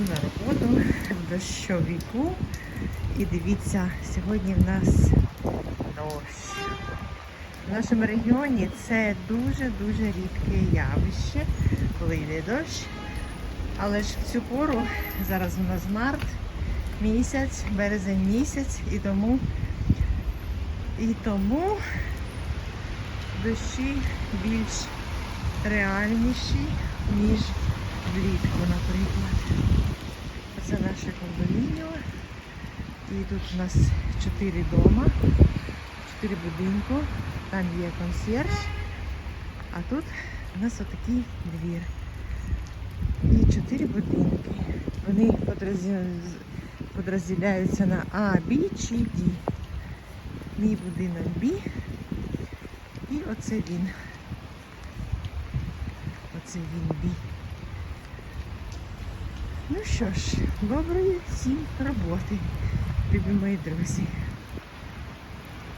На роботу в дощовіку. І дивіться, сьогодні в нас дощ. В нашому регіоні це дуже-дуже рідке явище, коли йде дощ. Але ж в цю пору зараз у нас март місяць, березень місяць, і тому, і тому дощі більш реальніші, ніж влітку, наприклад. Це наше кондомініо. І тут у нас чотири дома, чотири будинку, там є консьєрж, а тут у нас отакий двір. І чотири будинки. Вони подрозділ- подрозділяються на А, Б чи Д. Мій будинок Б. І оце він. Оце він Б. Ну що ж, доброї всім роботи, любі мої друзі.